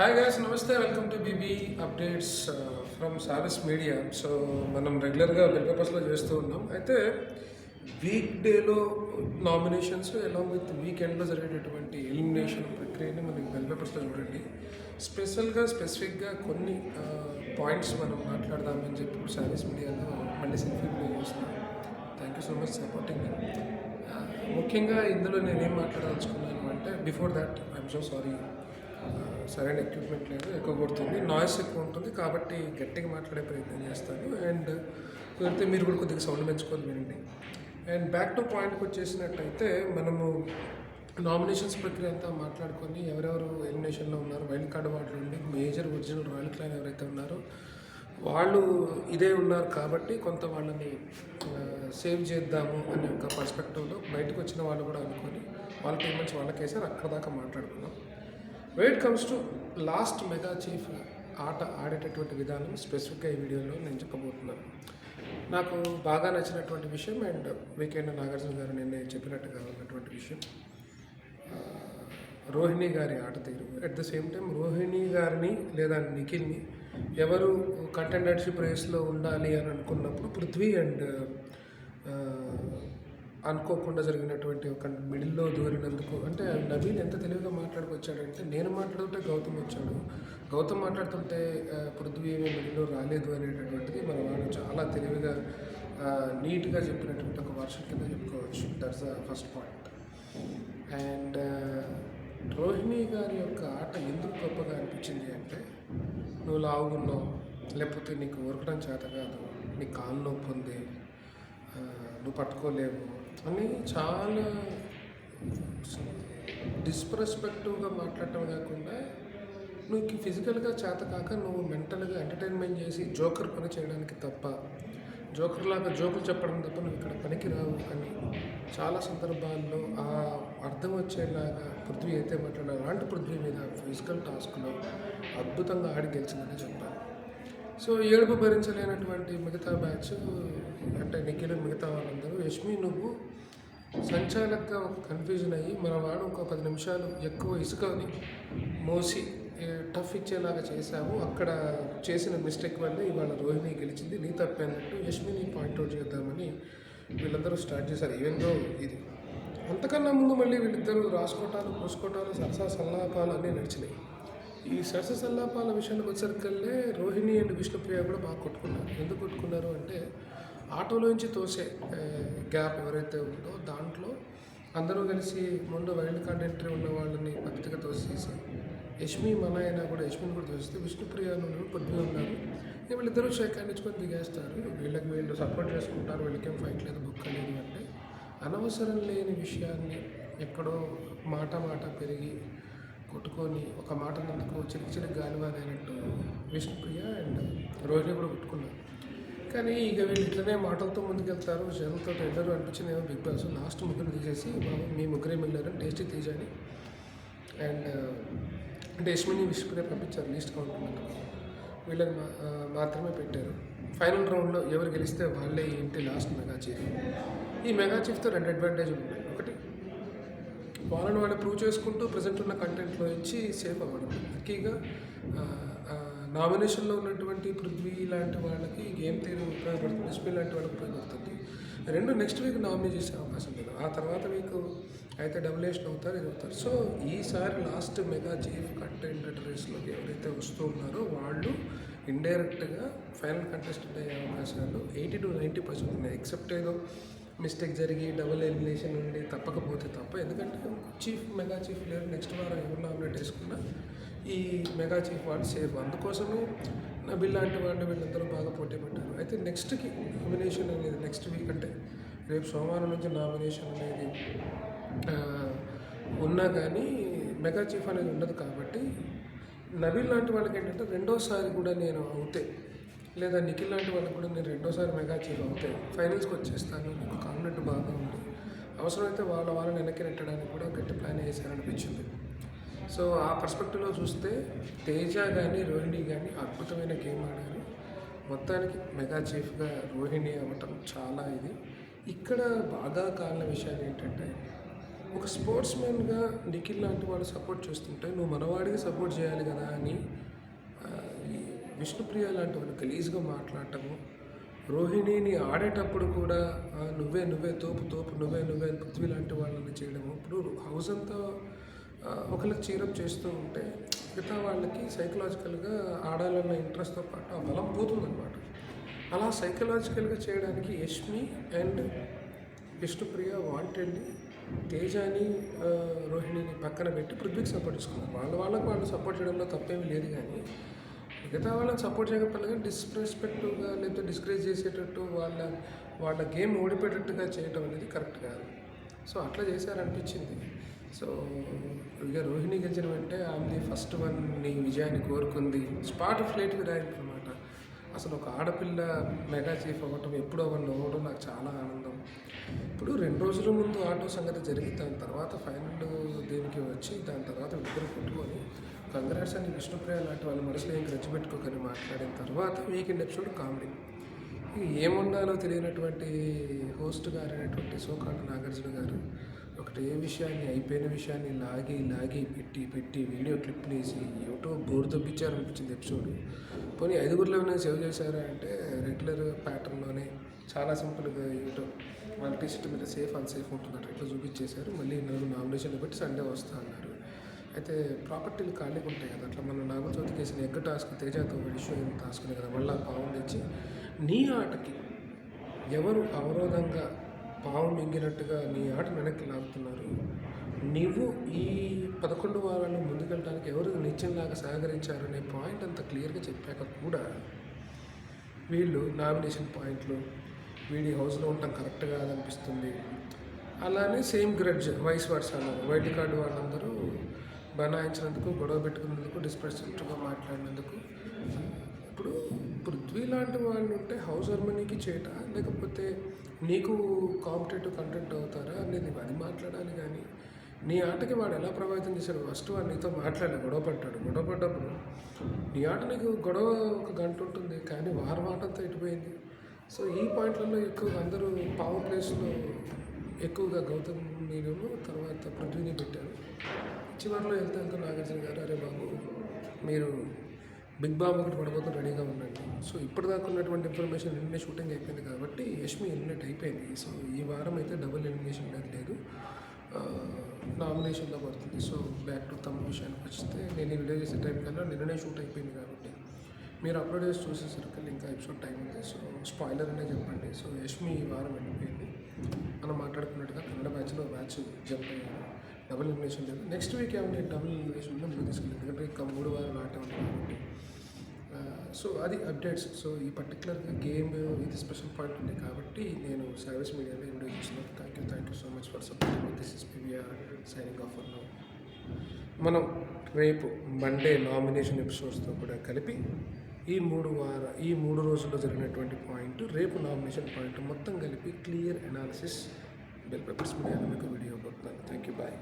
Hi guys namaste welcome to BB updates from Saras media so మనం రెగ్యులర్గా bill పేపర్స్లో చేస్తూ ఉన్నాం. అయితే వీక్ డేలో నామినేషన్స్ ఎలాంగ్ విత్ వీకెండ్లో జరిగేటటువంటి ఎలిమినేషన్ ప్రక్రియని మనకి బిల్ పేపర్స్లో చూడండి. స్పెషల్గా స్పెసిఫిక్గా కొన్ని పాయింట్స్ మనం మాట్లాడదామని చెప్పి సారీస్ మీడియాలో మళ్ళీ సెల్ఫీ ప్లే చేస్తున్నాం. Thank you so much supporting ముఖ్యంగా ఇందులో నేనేం మాట్లాడదలుచుకున్నాను అంటే before that I'm so sorry సరైన ఎక్విప్మెంట్ లేదు ఎక్కువ కొడుతుంది. నాయిస్ ఎక్కువ ఉంటుంది కాబట్టి గట్టిగా మాట్లాడే ప్రయత్నం చేస్తాను. అండ్ కుదిరితే మీరు కూడా కొద్దిగా సౌండ్ పెంచుకొని వినండి. అండ్ బ్యాక్ టు పాయింట్కి వచ్చేసినట్టయితే మనము నామినేషన్స్ ప్రక్రియ అంతా మాట్లాడుకొని ఎవరెవరు ఎలిమినేషన్లో ఉన్నారు వైల్డ్ కార్డ్ వాళ్ళు ఉండి మేజర్ ఒరిజినల్ రాయల్ క్లైన్ ఎవరైతే ఉన్నారో వాళ్ళు ఇదే ఉన్నారు కాబట్టి కొంత వాళ్ళని సేవ్ చేద్దాము అనే ఒక పర్స్పెక్టివ్లో బయటకు వచ్చిన వాళ్ళు కూడా అనుకొని వాళ్ళ పేమెంట్స్ వాళ్ళకేసారు. అక్కడ దాకా మాట్లాడుకున్నాం. Wait comes to last mega chief ఆట ఆడేటటువంటి విధానం స్పెసిఫిక్గా ఈ వీడియోలో నేను చెప్పబోతున్నాను. నాకు బాగా నచ్చినటువంటి విషయం అండ్ వీకెండ్ నాగార్జున గారు నిన్నే చెప్పినట్టుగా ఉన్నటువంటి విషయం. రోహిణి గారి ఆట తీరు. At the same time Rohini గారిని లేదా నిఖిల్ని ఎవరు కంటెండర్షిప్ రేస్లో ఉండాలి అని అనుకున్నప్పుడు పృథ్వీ అండ్ అనుకోకుండా జరిగినటువంటి ఒక మిడిల్లో దూరినందుకు అంటే నవీన్ ఎంత తెలివిగా మాట్లాడుకొచ్చాడంటే నేను మాట్లాడుతుంటే గౌతమ్ వచ్చాడు. గౌతమ్ మాట్లాడుతుంటే పృథ్వీ ఏమీ మిడిల్లో రాలేదు అనేటటువంటిది మన వాళ్ళు చాలా తెలివిగా నీట్గా చెప్పినటువంటి ఒక వర్షం కింద చెప్పుకోవచ్చు. That's the first point and Rohini గారి యొక్క ఆట ఎందుకు గొప్పగా అనిపించింది అంటే నువ్వు లావుగున్నావు. లేకపోతే నీకు ఉరకడం చేత కాదు. నీ కాలు నొప్పి ఉంది. నువ్వు పట్టుకోలేవు అని చాలా డిస్ప్రెస్పెక్టివ్గా మాట్లాడటం కాకుండా నువ్వు ఫిజికల్గా చేత కాక నువ్వు మెంటల్గా ఎంటర్టైన్మెంట్ చేసి జోకర్ పని చేయడానికి తప్ప జోకర్ లాగా జోకులు చెప్పడం తప్ప నువ్వు ఇక్కడ పనికి రావు అని చాలా సందర్భాల్లో ఆ అర్థం వచ్చేలాగా పృథ్వీ అయితే మాట్లాడారు అలాంటి పృథ్వీ మీద ఫిజికల్ టాస్క్లో అద్భుతంగా ఆడి గెలిచిందని చెప్పాలి. సో ఏడుపు భరించలేనటువంటి మిగతా బ్యాచ్ అంటే నిఖిల్ మిగతా వాళ్ళందరూ యష్మి నువ్వు సంచాలకుగా ఒక కన్ఫ్యూజన్ అయ్యి మన వాడు ఒక పది నిమిషాలు ఎక్కువ ఇసుకని మోసి టఫ్ ఇచ్చేలాగా చేశాము అక్కడ చేసిన మిస్టేక్ వల్ల ఇవాళ రోహిణి గెలిచింది నీ తప్పేనట్టు యష్మిని పాయింట్అవుట్ చేద్దామని వీళ్ళందరూ స్టార్ట్ చేశారు ఈవెన్ దో ఇది అంతకన్నా ముందు మళ్ళీ వీళ్ళిద్దరూ రాసుకోవటాలు పోసుకోవటాలు సరసా సల్లాపాలు అన్నీ నడిచినాయి. ఈ సరస సల్లాపాల విషయానికి వచ్చేసరికల్లే రోహిణి అండ్ విష్ణుప్రియ కూడా బాగా కొట్టుకున్నారు. ఎందుకు కొట్టుకున్నారు అంటే ఆటోలోంచి తోసే గ్యాప్ ఎవరైతే ఉందో దాంట్లో అందరూ కలిసి ముందు వైల్డ్ కార్డ్ ఎంట్రీ ఉన్న వాళ్ళని పద్ధతిగా తోసేసి యష్మి మనాయన కూడా యష్మిని కూడా తోసేస్తే విష్ణుప్రియ ఉన్నారు. ఉన్నారు వీళ్ళిద్దరూ షేక్ దిగేస్తారు. వీళ్ళకి వీళ్ళు సపోర్ట్ చేసుకుంటారు వీళ్ళకేం ఫైట్ లేదు బుక్ లేదు అంటే అనవసరం లేని విషయాన్ని ఎక్కడో మాట మాట పెరిగి కొట్టుకొని ఒక మాట నందుకు చిరికి చిరికి గాలివాదైనట్టు విష్ణుప్రియ అండ్ రోహిణి కూడా కొట్టుకున్నారు. కానీ ఇక వీళ్ళు ఇట్లనే మాటలతో ముందుకెళ్తారు జనంతో వెళ్ళరు అనిపించింది ఏమో బిగ్ బాస్. లాస్ట్ ముగ్గురు తీసేసి బాబు మీ ముగ్గురే వెళ్ళారు టేస్టీ తీజాని. అండ్ అంటే యశ్మిని విష్ణుప్రియ పంపించారు లీస్ట్ కౌంట్ వీళ్ళని మాత్రమే పెట్టారు. ఫైనల్ రౌండ్లో ఎవరు గెలిస్తే వాళ్ళే ఏంటి ఇంటి లాస్ట్ మెగా చీఫ్. ఈ మెగా చీఫ్తో రెండు అడ్వాంటేజ్ ఉన్నాయి. వాళ్ళని వాళ్ళు ప్రూవ్ చేసుకుంటూ ప్రజెంట్ ఉన్న కంటెంట్లో ఇచ్చి సేఫ్ అవ్వడం. లక్కీగా నామినేషన్లో ఉన్నటువంటి పృథ్వీ లాంటి వాళ్ళకి గేమ్ తీరు ఉపయోగపడుతుంది ఎస్పీ లాంటి వాళ్ళకి ఉపయోగపడుతుంది. రెండు నెక్స్ట్ వీక్ నామినేట్ చేసే అవకాశం లేదు. ఆ తర్వాత వీక్ అయితే డబులేషన్ అవుతారు ఇది అవుతారు. సో ఈసారి లాస్ట్ మెగా చీఫ్ కంటెంట్ రేస్లోకి ఎవరైతే వస్తూ ఉన్నారో వాళ్ళు ఇండైరెక్ట్గా ఫైనల్ కంటెస్టెంట్ అయ్యే అవకాశాలు ఎయిటీ టు నైంటీ పర్సెంట్ ఉన్నాయి. ఎక్సెప్ట్ ఏదో మిస్టేక్ జరిగి డబుల్ ఎలిమినేషన్ ఉండి తప్పకపోతే తప్ప ఎందుకంటే చీఫ్ మెగా చీఫ్ లేరు. నెక్స్ట్ వారం ఎవరు నామినేట్ వేసుకున్నా ఈ మెగా చీఫ్ వాళ్ళు సేఫ్. అందుకోసము నబిల్ లాంటి వాళ్ళు వీళ్ళందరూ బాగా పోటీ పెట్టారు అయితే నెక్స్ట్కి నామినేషన్ అనేది నెక్స్ట్ వీక్ అంటే రేపు సోమవారం నుంచి నామినేషన్ అనేది ఉన్నా కానీ మెగా చీఫ్ అనేది ఉండదు కాబట్టి నబీల్ లాంటి వాళ్ళకి ఏంటంటే రెండోసారి కూడా నేను అవుతే లేదా నిఖిల్ లాంటి వాళ్ళు కూడా నేను రెండోసారి మెగా చీఫ్ అవుతే ఫైనల్స్కి వచ్చేస్తాను. నాకు కాన్ఫిడెంట్ బాగా ఉంది. అవసరమైతే వాళ్ళ వాళ్ళని వెనక్కి నెట్టడానికి కూడా గట్టి ప్లాన్ వేసారనిపించింది. సో ఆ పర్స్పెక్టివ్లో చూస్తే తేజ కానీ రోహిణి కానీ అద్భుతమైన గేమ్ ఆడారు. మొత్తానికి మెగా చీఫ్గా రోహిణి అవ్వటం చాలా ఇది. ఇక్కడ బాగా కాలిన విషయాలు ఏంటంటే ఒక స్పోర్ట్స్ మ్యాన్గా నిఖిల్ లాంటి వాళ్ళు సపోర్ట్ చేస్తుంటే నువ్వు మనవాడికి సపోర్ట్ చేయాలి కదా అని విష్ణుప్రియ లాంటి వాళ్ళు గలీజ్గా మాట్లాడటము రోహిణిని ఆడేటప్పుడు కూడా నువ్వే నువ్వే తోపు తోపు నువ్వే నువ్వే పృథ్వీ లాంటి వాళ్ళని చేయడము. ఇప్పుడు హౌస్ అంతా ఆ, ఒకరికి చీరప్ చేస్తూ ఉంటే మిగతా వాళ్ళకి సైకలాజికల్గా ఆడాలన్న ఇంట్రెస్ట్తో పాటు ఆ బలం పోతుందన్నమాట. అలా సైకలాజికల్గా చేయడానికి యష్మి అండ్ విష్ణుప్రియ వాంటెడ్ని తేజాని రోహిణిని పక్కన పెట్టి పృథ్వీకి సపోర్ట్ చేసుకున్నారు. వాళ్ళ వాళ్ళకి వాళ్ళు సపోర్ట్ చేయడంలో తప్పేమీ లేదు కానీ మిగతా వాళ్ళని సపోర్ట్ చేయకపోతే డిస్రెస్పెక్ట్గా లేకపోతే డిస్కరేజ్ చేసేటట్టు వాళ్ళ వాళ్ళ గేమ్ ఓడిపోయేటట్టుగా చేయటం అనేది కరెక్ట్ కాదు. సో అట్లా చేశారనిపించింది. సో ఇక రోహిణి గెలిచిన వెంటనే ఆమె ఫస్ట్ వన్ నీ విజయాన్ని కోరుకుంది. స్పాట్ ఫ్లైట్ విరాయింపు అనమాట అసలు ఒక ఆడపిల్ల మెగా చీఫ్ అవ్వటం ఎప్పుడో వన్ అవ్వడం నాకు చాలా ఆనందం. ఇప్పుడు రెండు రోజుల ముందు ఆటో సంగతి జరిగి దాని తర్వాత ఫైనల్ దీనికి వచ్చి దాని తర్వాత ఇద్దరు కొట్టుకొని కంగ్రాట్స్ అని విష్ణుప్రియ లాంటి వాళ్ళ మనసులో ఏం గ్రజ్జు పెట్టుకోకని మాట్లాడిన తర్వాత వీకెండ్ ఎపిసోడ్ కామెడీ. ఇక ఏముండాలో తెలియనటువంటి హోస్ట్ గారు అయినటువంటి సోకాట నాగార్జున గారు ఒకటి ఏ విషయాన్ని అయిపోయిన విషయాన్ని లాగి లాగి పెట్టి పెట్టి వీడియో క్లిప్లు వేసి ఏమిటో బోర్ తప్పించారు అనిపించింది ఎపిసోడ్. పోనీ ఐదుగురిలోనే సేవ్ చేశారా అంటే రెగ్యులర్ ప్యాటర్న్లోనే చాలా సింపుల్గా ఏమిటో వాళ్ళ టీషర్ట్ మీద సేఫ్ అన్సేఫ్ ఉంటుంది అట్లా చూపించేశారు. మళ్ళీ నలుగురు నామినేషన్లు పెట్టి సండే వస్తా అన్నారు. అయితే ప్రాపర్టీలు ఖాళీగా ఉంటాయి కదా అట్లా మన నాగుల కేసిన ఎగ్గ టాస్క్ తేజాతో ఇష్యూ అయిన టాస్క్ని కదా మళ్ళీ పావం తెచ్చి నీ ఆటకి ఎవరు అవరోధంగా పావం మింగినట్టుగా నీ ఆట వెనక్కి లాగుతున్నారు? నీవు ఈ పదకొండు వారాలు ముందుకెళ్ళడానికి ఎవరు నిత్యంలాగా సహకరించారనే పాయింట్ అంత క్లియర్గా చెప్పాక కూడా వీళ్ళు నామినేషన్ పాయింట్లు వీడి హౌస్లో ఉండటం కరెక్ట్ కాదనిపిస్తుంది అలానే సేమ్ గ్రడ్జ్ వైస్ వర్స్ అన్నారు. వైట్ కార్డు వాళ్ళందరూ బనాయించినందుకు గొడవ పెట్టుకున్నందుకు డిస్ప్రెసివ్గా మాట్లాడినందుకు ఇప్పుడు పృథ్వీ లాంటి వాళ్ళు ఉంటే హౌస్ హార్మనీకి చేయట లేకపోతే నీకు కాంపిటేటివ్ కంటెంట్ అవుతారా? అనేది అది మాట్లాడాలి కానీ నీ ఆటకి వాడు ఎలా ప్రభావితం చేశాడు? ఫస్ట్ వాడు నీతో మాట్లాడి గొడవ పడ్డాడు. గొడవ పడ్డప్పుడు నీ ఆట నీకు గొడవ ఒక గంట ఉంటుంది కానీ వారం ఆటంతా ఇటుపోయింది. సో ఈ పాయింట్లలో ఎక్కువ అందరూ పావు ప్లేస్లో ఎక్కువగా గౌతమ్ నీరు తర్వాత పృథ్వీని పెట్టారు. చివరిలో వెళ్తే అంత నాగార్జున గారు అరే బాబు మీరు బిగ్ బామ్ ఒకటి పడబోతున్న రెడీగా ఉండండి. సో ఇప్పటిదాకా ఉన్నటువంటి ఇన్ఫర్మేషన్ నిన్నే షూటింగ్ అయిపోయింది కాబట్టి యష్మి ఎలిమినేట్ అయిపోయింది. సో ఈ వారం అయితే డబుల్ ఎలిమినేషన్ అనేది లేదు. నామినేషన్లో పడుతుంది. సో బ్యాక్ టు తమ విషయానికి వస్తే నేను ఈ వీడియో చేసే టైం కన్నా నిన్ననే షూట్ అయిపోయింది కాబట్టి మీరు అప్లోడ్ చేసి చూసేసరికి ఇంకా ఎపిసోడ్ టైం ఉంది. సో స్పాయిలర్ అనే చెప్పండి. సో యష్మి ఈ వారం వెళ్ళిపోయింది. మనం మాట్లాడుకున్నట్టుగా కన్నడ బ్యాచ్లో బ్యాచ్ జంప్ డబుల్ ఎలిమినేషన్ లేదు నెక్స్ట్ వీక్ ఏమంటే డబుల్ ఎలిమినేషన్లో ముందు తీసుకెళ్ళింది ఎందుకంటే ఇంకా మూడు వారాలు ఆట ఉంది కాబట్టి. సో అది అప్డేట్స్. సో ఈ పర్టికులర్గా గేమ్ ఇది స్పెషల్ పాయింట్ ఉంది కాబట్టి నేను సర్వీస్ మీడియాలో వీడియో చేస్తున్నాను. Thank you thank you so much for supporting this is PVR signing off now మనం రేపు మండే నామినేషన్ ఎపిసోడ్స్తో కూడా కలిపి ఈ మూడు వార ఈ మూడు రోజుల్లో జరిగినటువంటి పాయింట్ రేపు నామినేషన్ పాయింట్ మొత్తం కలిపి క్లియర్ అనాలిసిస్ బెల్ పేపర్స్ మీడియాలో మీకు వీడియో ఇవ్వబోతున్నాను థ్యాంక్ యూ బాయ్